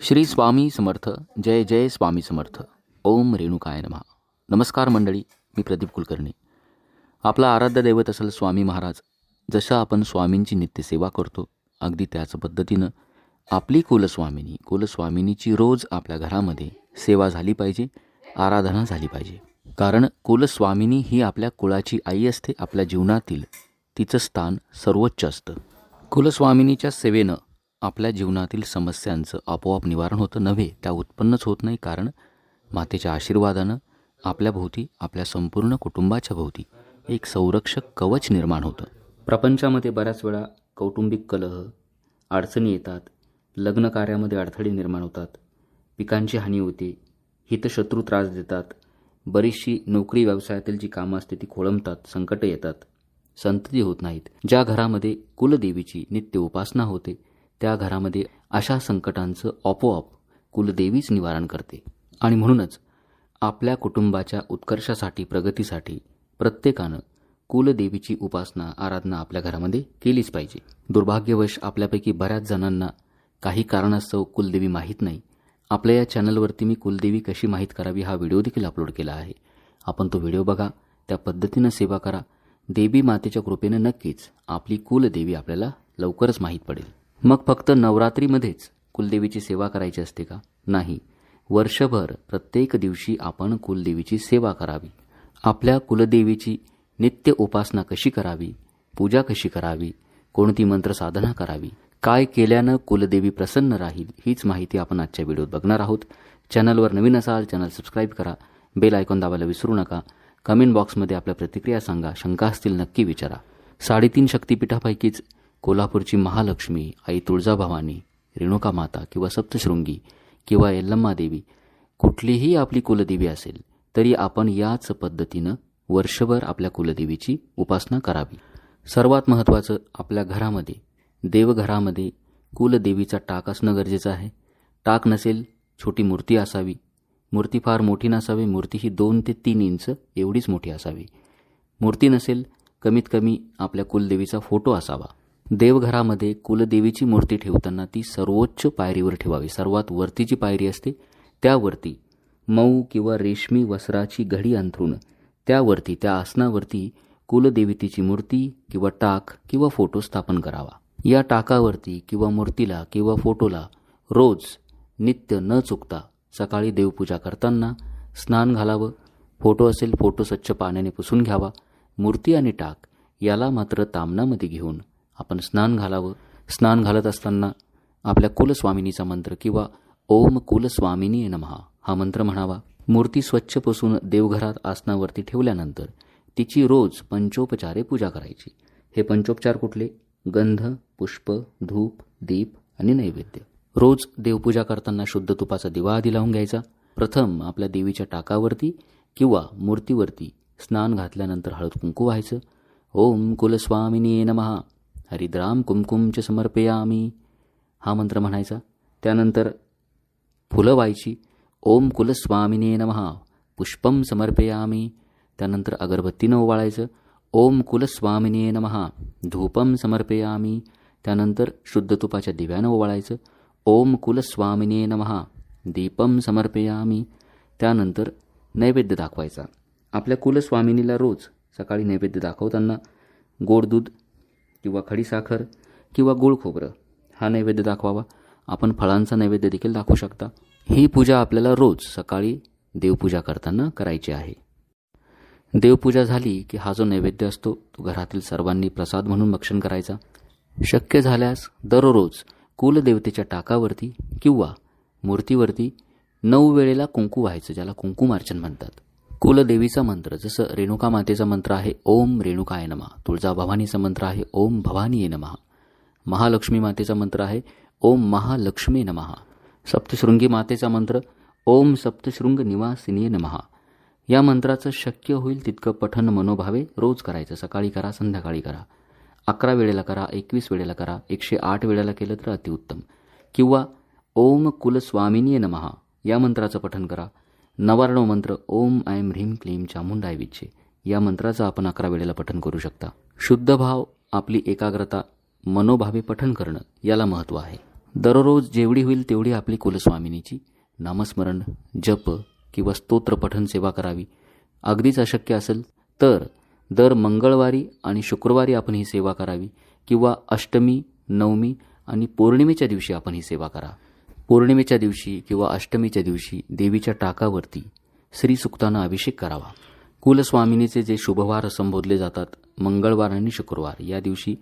श्री स्वामी समर्थ जय जय स्वामी समर्थ ओम रेणुकाय नमहा नमस्कार मंडळी मी प्रदीप कुलकर्णी. आपला आराध्य दैवत असेल स्वामी महाराज जसं आपण स्वामींची नित्यसेवा करतो अगदी त्याच पद्धतीनं आपली कुलस्वामिनी कुलस्वामिनीची रोज आपल्या घरामध्ये सेवा झाली पाहिजे आराधना झाली पाहिजे. कारण कुलस्वामिनी ही आपल्या कुळाची आई असते आपल्या जीवनातील तिचं स्थान सर्वोच्च असतं. कुलस्वामिनीच्या सेवेनं आपल्या जीवनातील समस्यांचं आपोआप निवारण होतं. नव्हे त्या उत्पन्नच होत नाही. कारण मातेच्या आशीर्वादानं आपल्या भोवती आपल्या संपूर्ण कुटुंबाच्या भोवती एक संरक्षक कवच निर्माण होतं. प्रपंचामध्ये बऱ्याच वेळा कौटुंबिक कलह अडचणी येतात. लग्न कार्यामध्ये अडथळे निर्माण होतात. पिकांची हानी होते. हितशत्रू त्रास देतात. बरीचशी नोकरी व्यवसायातील जी कामं असते ती खोळंबतात संकटं येतात. संतती होत नाहीत. ज्या घरामध्ये कुलदेवीची नित्य उपासना होते त्या घरामध्ये अशा संकटांचं आपोआप कुलदेवीच निवारण करते. आणि म्हणूनच आपल्या कुटुंबाच्या उत्कर्षासाठी प्रगतीसाठी प्रत्येकानं कुलदेवीची उपासना आराधना आपल्या घरामध्ये केलीच पाहिजे. दुर्भाग्यवश आपल्यापैकी बऱ्याच जणांना काही कारणास्तव कुलदेवी माहीत नाही. आपल्या या चॅनलवरती मी कुलदेवी कशी माहीत करावी हा व्हिडिओ देखील अपलोड केला आहे. आपण तो व्हिडिओ बघा त्या पद्धतीनं सेवा करा. देवी मातेच्या कृपेनं नक्कीच आपली कुलदेवी आपल्याला लवकरच माहीत पडेल. मग फक्त नवरात्रीमध्येच कुलदेवीची सेवा करायची असते का? नाही. वर्षभर प्रत्येक दिवशी आपण कुलदेवीची सेवा करावी. आपल्या कुलदेवीची नित्य उपासना कशी करावी? पूजा कशी करावी? कोणती मंत्र साधना करावी? काय केल्यानं कुलदेवी प्रसन्न राहील? हीच माहिती आपण आजच्या व्हिडिओत बघणार आहोत. चॅनलवर नवीन असाल चॅनल सबस्क्राईब करा. बेल आयकॉन दाबायला विसरू नका. कमेंट बॉक्समध्ये आपल्या प्रतिक्रिया सांगा. शंका असतील नक्की विचारा. साडेतीन शक्तिपीठापैकीच कोल्हापूरची महालक्ष्मी आई तुळजाभवानी रेणुका माता किंवा सप्तशृंगी किंवा यल्लम्मा देवी कुठलीही आपली कुलदेवी असेल तरी आपण याच पद्धतीनं वर्षभर आपल्या कुलदेवीची उपासना करावी. सर्वात महत्त्वाचं आपल्या घरामध्ये देवघरामध्ये कुलदेवीचा टाक असणं गरजेचं आहे. टाक नसेल छोटी मूर्ती असावी. मूर्ती फार मोठी नसावी मूर्ती ही दोन ते तीन इंच एवढीच मोठी असावी. मूर्ती नसेल कमीत कमी आपल्या कुलदेवीचा फोटो असावा. देवघरामध्ये कुलदेवीची मूर्ती ठेवताना ती सर्वोच्च पायरीवर ठेवावी. सर्वात वरतीची पायरी असते त्यावरती मऊ किंवा रेशमी वस्त्राची घडी अंथरून त्यावरती त्या आसनावरती कुलदेवतेची मूर्ती किंवा टाक किंवा फोटो स्थापन करावा. या टाकावरती किंवा मूर्तीला किंवा फोटोला रोज नित्य न चुकता सकाळी देवपूजा करताना स्नान घालावं. फोटो असेल फोटो स्वच्छ पाण्याने पुसून घ्यावा. मूर्ती आणि टाक याला मात्र तामनामध्ये घेऊन आपण स्नान घालावं. स्नान घालत असताना आपल्या कुलस्वामिनीचा मंत्र किंवा ओम कुलस्वामिनी नमहा हा मंत्र म्हणावा. मूर्ती स्वच्छ पुसून देवघरात आसनावरती ठेवल्यानंतर तिची रोज पंचोपचारे पूजा करायची. हे पंचोपचार कुठले? गंध पुष्प धूप दीप आणि नैवेद्य. रोज देवपूजा करताना शुद्ध तुपाचा दिवा आधी लावून घ्यायचा. प्रथम आपल्या देवीच्या टाकावरती किंवा मूर्तीवरती स्नान घातल्यानंतर हळद कुंकू व्हायचं. ओम कुलस्वामिनी नमहा हरिद्राम कुमकुम च समर्पयामी. हा मंत्र म्हणायचा. त्यानंतर फुलं व्हायची ओम कुलस्वामिने नमहा पुष्पम समर्पयामी. त्यानंतर अगरबत्तीनं ओवाळायचं. ओम कुलस्वामिने नमहा धूपम समर्पयामी. त्यानंतर शुद्ध तुपाच्या दिव्यानं ओवाळायचं. ओम कुलस्वामिने नमहा दीपम समर्पयामी. त्यानंतर नैवेद्य दाखवायचा. आपल्या कुलस्वामिनीला रोज सकाळी नैवेद्य दाखवताना गोड दूध किंवा खडीसाखर किंवा गुळ खोबरं हा नैवेद्य दाखवावा. आपण फळांचा नैवेद्य देखील दाखवू शकता. ही पूजा आपल्याला रोज सकाळी देवपूजा करताना करायची आहे. देवपूजा झाली की हा जो नैवेद्य असतो तो घरातील सर्वांनी प्रसाद म्हणून भक्षण करायचा. शक्य झाल्यास दररोज कुलदेवतेच्या टाकावरती किंवा मूर्तीवरती नऊ वेळेला कुंकू व्हायचं ज्याला कुंकुमार्चन म्हणतात. कुलदेवीचा मंत्र जसं रेणुका मातेचा मंत्र आहे ओम रेणुकाय नमा. तुळजाभवानीचा मंत्र आहे ओम भवानीये नमः. महालक्ष्मी मातेचा मंत्र आहे ओम महालक्ष्मी नमः. सप्तशृंगी मातेचा मंत्र ओम सप्तशृंग निवासिनी नमः. या मंत्राचं शक्य होईल तितकं पठन मनोभावे रोज करायचं सकाळी करा संध्याकाळी करा. अकरा वेळेला करा एकवीस वेळेला करा एकशे आठ वेळेला केलं तर अतिउत्तम. किंवा ओम कुलस्वामिनी नमहा या मंत्राचं पठन करा. नवारणव मंत्र ओम ऐम ह्रीम क्लीम चामुंडाय विच्छे या मंत्राचं आपण अकरा वेळेला पठन करू शकता. शुद्ध भाव आपली एकाग्रता मनोभावे पठन करणं याला महत्त्व आहे. दररोज जेवढी होईल तेवढी आपली कुलस्वामिनीची. नामस्मरण जप किंवा स्तोत्र पठन सेवा करावी. अगदीच अशक्य असेल तर दर मंगळवारी आणि शुक्रवारी आपण ही सेवा करावी किंवा अष्टमी नवमी आणि पौर्णिमेच्या दिवशी आपण ही सेवा करा. पौर्णिमेच्या दिवशी किंवा अष्टमीच्या दिवशी देवीच्या टाकावरती श्री सुक्तानं अभिषेक करावा. कुलस्वामिनीचे जे शुभवार संबोधले जातात मंगळवार आणि शुक्रवार या दिवशी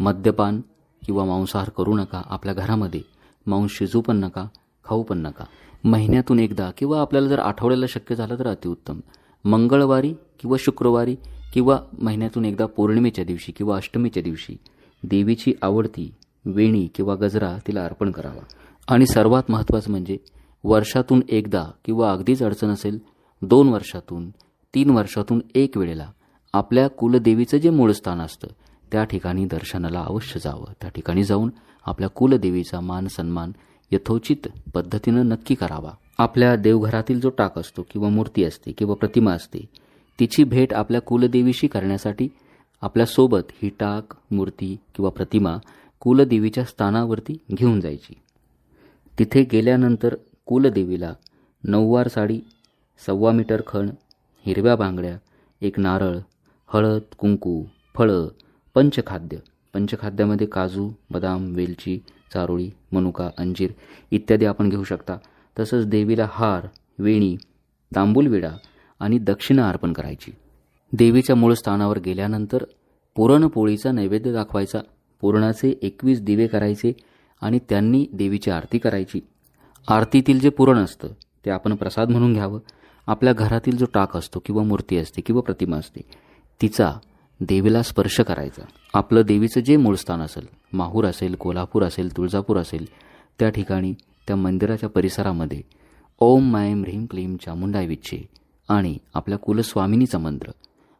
मद्यपान किंवा मांसाहार करू नका आपल्या घरामध्ये मांस शिजू पण नका खाऊ पण नका. महिन्यातून एकदा किंवा आपल्याला जर आठवड्याला शक्य झालं तर अतिउत्तम. मंगळवारी किंवा शुक्रवारी किंवा महिन्यातून एकदा पौर्णिमेच्या दिवशी किंवा अष्टमीच्या दिवशी देवीची आवडती वेणी किंवा गजरा तिला अर्पण करावा. आणि सर्वात महत्त्वाचं म्हणजे वर्षातून एकदा किंवा अगदीच अडचण असेल दोन वर्षातून तीन वर्षातून एक वेळेला आपल्या कुलदेवीचं जे मूळ स्थान असतं त्या ठिकाणी दर्शनाला अवश्य जावं. त्या ठिकाणी जाऊन आपल्या कुलदेवीचा मान सन्मान यथोचित पद्धतीनं नक्की करावा. आपल्या देवघरातील जो टाक असतो किंवा मूर्ती असते किंवा प्रतिमा असते तिची भेट आपल्या कुलदेवीशी करण्यासाठी आपल्यासोबत ही टाक मूर्ती किंवा प्रतिमा कुलदेवीच्या स्थानावरती घेऊन जायची. तिथे गेल्यानंतर कुलदेवीला नऊवार साडी सव्वा मीटर खण हिरव्या बांगड्या एक नारळ हळद कुंकू फळं पंचखाद्य पंचखाद्यामध्ये काजू बदाम वेलची चारोळी मनुका अंजीर इत्यादी आपण घेऊ शकता. तसंच देवीला हार वेणी तांबूल विडा आणि दक्षिणा अर्पण करायची. देवीच्या मूळ स्थानावर गेल्यानंतर पुरणपोळीचा नैवेद्य दाखवायचा. पुरणाचे एकवीस दिवे करायचे. आणि त्यांनी देवीची आरती करायची. आरतीतील जे पुरण असतं ते आपण प्रसाद म्हणून घ्यावं. आपल्या घरातील जो टाक असतो किंवा मूर्ती असते किंवा प्रतिमा असते तिचा देवीला स्पर्श करायचा. आपलं देवीचं जे मूळ स्थान असेल माहूर असेल कोल्हापूर असेल तुळजापूर असेल त्या ठिकाणी त्या मंदिराच्या परिसरामध्ये ओम मायम ह्रीम क्लीम चामुंडाय विच्छे आणि आपल्या कुलस्वामिनीचा मंत्र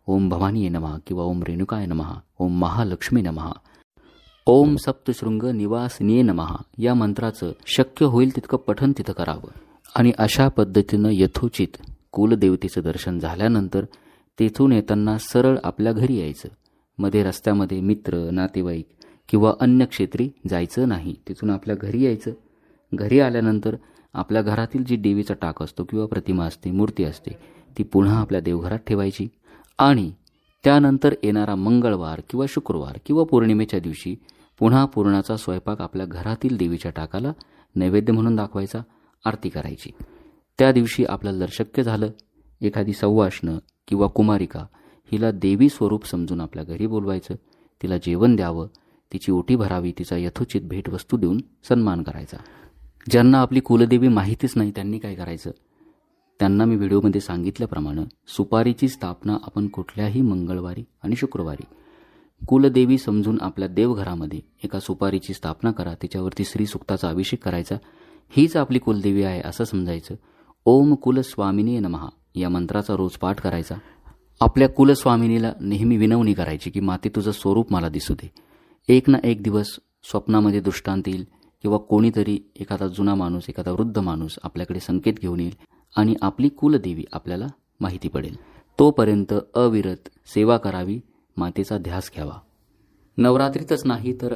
ओम भवानीये नमहा किंवा ओम रेणुकाय नमहा ओम महालक्ष्मी नमहा ओम सप्तशृंग निवासिनीये नमहा या मंत्राचं शक्य होईल तितकं पठन तिथं करावं. आणि अशा पद्धतीनं यथोचित कुलदेवतेचं दर्शन झाल्यानंतर तेथून येताना सरळ आपल्या घरी यायचं. मध्ये रस्त्यामध्ये मित्र नातेवाईक किंवा अन्य क्षेत्री जायचं नाही. तिथून आपल्या घरी यायचं. घरी आल्यानंतर आपल्या घरातील जी देवीचा टाक असतो किंवा प्रतिमा असते मूर्ती असते ती पुन्हा आपल्या देवघरात ठेवायची. आणि त्यानंतर येणारा मंगळवार किंवा शुक्रवार किंवा पौर्णिमेच्या दिवशी पुन्हा पुरणाचा स्वयंपाक आपल्या घरातील देवीच्या टाकाला नैवेद्य म्हणून दाखवायचा आरती करायची. त्या दिवशी आपल्याला जर शक्य झालं. एखादी सव्वाष्ण किंवा कुमारिका हिला देवी स्वरूप समजून आपल्या घरी बोलवायचं. तिला जेवण द्यावं. तिची ओटी भरावी. तिचा यथोचित भेटवस्तू देऊन सन्मान करायचा. ज्यांना आपली कुलदेवी माहितीच नाही त्यांनी काय करायचं? त्यांना मी व्हिडिओमध्ये सांगितल्याप्रमाणे सुपारीची स्थापना आपण कुठल्याही मंगळवारी आणि शुक्रवारी कुलदेवी समजून आपल्या देवघरामध्ये एका सुपारीची स्थापना करा तिच्यावरती श्रीसुक्ताचा अभिषेक करायचा. हीच आपली कुलदेवी आहे असं समजायचं. ओम कुलस्वामिनी नमहा या मंत्राचा रोज पाठ करायचा. आपल्या कुलस्वामिनीला नेहमी विनवणी करायची की माते तुझं स्वरूप मला दिसू दे. एक ना एक दिवस स्वप्नामध्ये दृष्टांत येईल किंवा कोणीतरी एखादा जुना माणूस एखादा वृद्ध माणूस आपल्याकडे संकेत घेऊन येईल आणि आपली कुलदेवी आपल्याला माहिती पडेल. तोपर्यंत अविरत सेवा करावी. मातेचा ध्यास घ्यावा. नवरात्रीतच नाही तर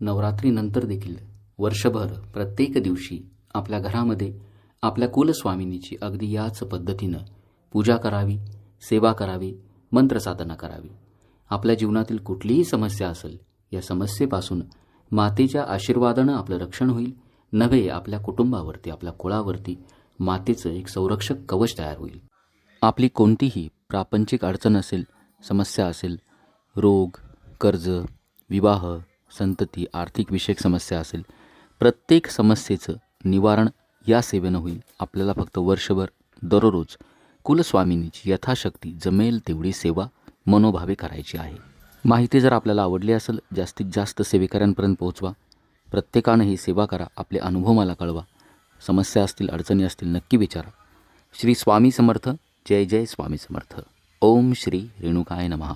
नवरात्रीनंतर देखील वर्षभर प्रत्येक दिवशी आपल्या घरामध्ये आपल्या कुलस्वामिनीची अगदी याच पद्धतीनं पूजा करावी सेवा करावी मंत्रसाधना करावी. आपल्या जीवनातील कुठलीही समस्या असेल या समस्येपासून मातेच्या आशीर्वादानं आपलं रक्षण होईल. नव्हे आपल्या कुटुंबावरती आपल्या कुळावरती मातेचं एक संरक्षक कवच तयार होईल. आपली कोणतीही प्रापंचिक अडचण असेल समस्या असेल रोग कर्ज विवाह संतती आर्थिक विषयक समस्या असेल प्रत्येक समस्येचं निवारण या सेवेनं होईल. आपल्याला फक्त वर्षभर दररोज कुलस्वामिनीची यथाशक्ती जमेल तेवढी सेवा मनोभावे करायची आहे. माहिती जर आपल्याला आवडली असेल जास्तीत जास्त सेवेकऱ्यांपर्यंत पोहोचवा. प्रत्येकानं ही सेवा करा आपले अनुभव मला कळवा. समस्या असतील अडचणी असतील नक्की विचारा. श्री स्वामी समर्थ जय जय स्वामी समर्थ. ओम श्री रेणुकाय नमहा